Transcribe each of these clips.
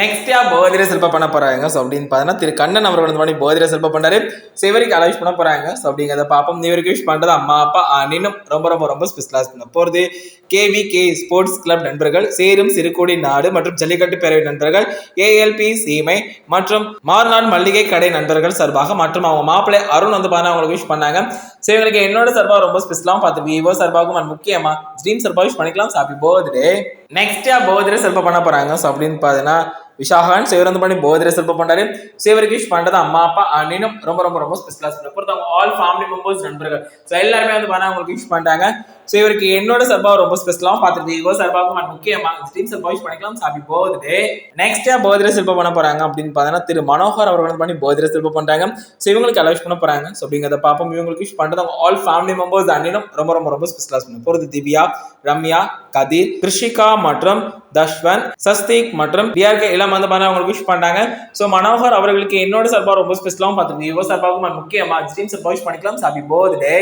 நெக்ஸ்டா போதிர செல்ப பண்ண போறாங்க. ஸோ அப்படின்னு பார்த்தீங்கன்னா திரு கண்ணன் அவர்கள் வந்து பண்ணி பர்த்டே செல்ப பண்ணாரு சிவரிக்கு அலௌஸ் பண்ண போறாங்க. ஸோ அப்படிங்கிறத பார்ப்போம். இவருக்கு விஷ் பண்றது அம்மா அப்பா அண்ணனும் ரொம்ப ரொம்ப ரொம்ப ஸ்பெஷலாக பண்ண போறது. கேவி கே ஸ்போர்ட்ஸ் கிளப் நண்பர்கள் சேரும் சிறுகோடி நாடு மற்றும் ஜல்லிக்கட்டு பேரவை நண்பர்கள் ஏஎல்பி சீமை மற்றும் மார்நாட் மல்லிகை கடை நண்பர்கள் சார்பாக மற்றும் அவங்க மாப்பிள்ளை அருண் வந்து பார்த்தா அவங்களுக்கு விஷ் பண்ணாங்க. ஸோ இவங்களுக்கு என்னோட சார்பாக ரொம்ப ஸ்பெஷலாகவும் பார்த்து விவோ சார்பாகவும் and முக்கியமா ட்ரீம் சார்பாக விஷ் பண்ணிக்கலாம். ஹாப்பி பர்த்டே நெக்ஸ்டா பர்த்டே சிறப்பாக பண்ண போறாங்க. ஸோ அப்படின்னு பார்த்தீங்கன்னா விஷாகன் சிவர் பண்ணி பர்த்டே செல்ப பண்றாரு சிவருக்கு விஷ் பண்றது அம்மா அப்பா அண்ணனும் ரொம்ப ரொம்ப ரொம்ப ஸ்பெஷலாக சொல்ல பொறுத்தவங்க ஆல் ஃபேமிலி மெம்பர்ஸ் நண்பர்கள். ஸோ எல்லாருமே வந்து பண்ண அவங்களுக்கு விஷ் பண்ணிட்டாங்க. ஸோ இவருக்கு என்னோட சார்பாக ரொம்ப ஸ்பெஷலாகவும் பார்த்துட்டு இவோ சார்பாகவும் and முக்கியமா ஸ்ட்ரீம் சார்பாக பண்ணிக்கலாம் ஹாப்பி போகுது. நெக்ஸ்டா பர்த்டே சிற்பம் பண்ண போறாங்க அப்படின்னு பார்த்தீங்கன்னா திரு மனோகர் அவர்கள் வந்து பண்ணி பர்த்டே சிற்பம் பண்றாங்க. ஸோ இவங்களுக்கு அலோஸ் பண்ண போறாங்க. ஸோ அப்படிங்கிறத பார்ப்போம். இவங்களுக்கு விஷ் பண்ணுறது அவங்க ஆல் ஃபேமிலி மெம்பர்ஸ் அண்ணனும் ரொம்ப ரொம்ப ரொம்ப ஸ்பெஷலாக பண்ண போகிறது திவ்யா ரம்யா கதிர் கிருஷிகா மற்றும் தஷ்வந்த் சஸ்திக் மற்றும் டிஆர்கே எல்லாம் வந்து பண்ண அவங்களுக்கு விஷ் பண்ணாங்க ஸோ மனோகர் அவர்களுக்கு என்னோட சர்பா ரொம்ப ஸ்பெஷலாகவும் பார்த்துருக்கு இவ சார்பாகவும் and முக்கியமா ஸ்ட்ரீம் சார்பாக பண்ணிக்கலாம் சாப்பி போகுது.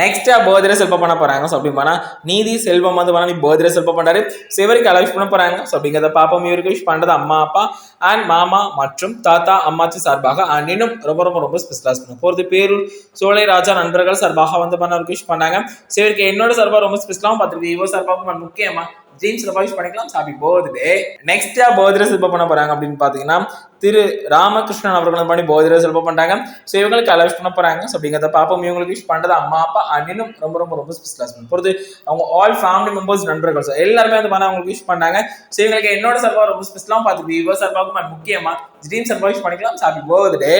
நெக்ஸ்டா பர்த்டே சிற்பம் பண்ண போறாங்க? ஸோ அப்படி பண்ணா நீதி செல்வம் வந்து பண்ணி பர்த்டே செல்வம் பண்றாரு. சிவருக்கு அலவிஷ் பண்ண போறாங்க. ஸோ அப்படிங்கிறத பாப்பா இவருக்கு விஷ் பண்ணுறது அம்மா அப்பா அண்ட் மாமா மற்றும் தாத்தா அம்மாச்சி சார்பாக அண்ணனும் ரொம்ப ரொம்ப ரொம்ப ஸ்பெஷலாக பண்ண போகிறது பேரூர் சோலை ராஜா நண்பர்கள் சார்பாக வந்து பண்ண விஷ் பண்ணாங்க. சிவருக்கு என்னோட சார்பாக ரொம்ப ஸ்பெஷலாகவும் பார்த்துருக்கு. விவோ சார்பாகவும் முக்கியமாக முக்கியமா ஜீன்ஸ்ல விஷ் பண்ணிக்கலாம் ஹாப்பி பர்த்டே நெக்ஸ்டா பர்த்டே செல்ப பண்ண போறாங்க அப்படின்னு பாத்தீங்கன்னா திரு ராமகிருஷ்ணன் அவர்கள் பண்ணி பர்த்டே செல்ப பண்றாங்க. ஸோ இவங்களுக்கு அலௌஸ் பண்ண போறாங்க. ஸோ அப்படிங்கிறத பாப்போம். இவங்களுக்கு விஷ் பண்றது அம்மா அப்பா அண்ணனும் ரொம்ப ரொம்ப ரொம்ப ஸ்பெஷலாக பொறுத்து அவங்க ஆல் ஃபேமிலி மெம்பர்ஸ் நண்பர்கள். ஸோ எல்லாருமே வந்து பண்ண அவங்களுக்கு விஷ் பண்ணாங்க ஸோ இவங்களுக்கு என்னோட சர்வா ரொம்ப ஸ்பெஷலாகவும் பார்த்து விவோ சர்வாக்கும் முக்கியமாக முக்கியமா ட்ரீம் சர்வா விஷ் பண்ணிக்கலாம் ஹாப்பி பர்த்டே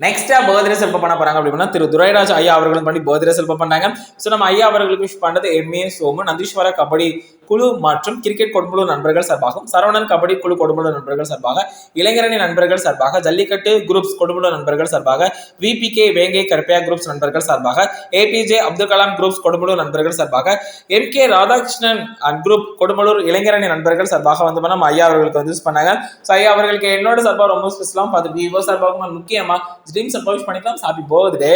நெக்ஸ்டா பர்த்டே செல்ப பண்ண போறாங்க அப்படின்னா திரு துரைராஜ் ஐயா அவர்களும் பண்ணி பர்த்டே செல்ப பண்ணாங்க ஸோ நம்ம ஐயா அவர்களுக்கு விஷ் பண்ணது எம்ஏ சோமு நந்தீஸ்வர கபடி குழு மற்றும் கிரிக்கெட் கொடுமுழு நண்பர்கள் சார்பாகவும் சரவணன் கபடி குழு கொடுமுழு நண்பர்கள் சார்பாக இளைஞரணி நண்பர்கள் சார்பாக ஜல்லிக்கட்டு குரூப்ஸ் கொடுமுழு நண்பர்கள் சார்பாக விபிகே வேங்கை கருப்பையா குரூப்ஸ் நண்பர்கள் சார்பாக ஏபிஜே அப்துல் கலாம் குரூப்ஸ் கொடுமுழு நண்பர்கள் சார்பாக M K Radhakrishnan and group Kodumalur இளைஞரணி நண்பர்கள் சார்பாக வந்து நம்ம ஐயா அவர்களுக்கு வந்து யூஸ் பண்ணாங்க. ஸோ ஐயா அவர்களுக்கு என்னோட சார்பாக ரொம்ப ஸ்பெஷலாக பார்த்து விவோ சார்பாகவும் முக்கியமாக ட்ரீம் சார்பாக பண்ணிக்கலாம். Happy birthday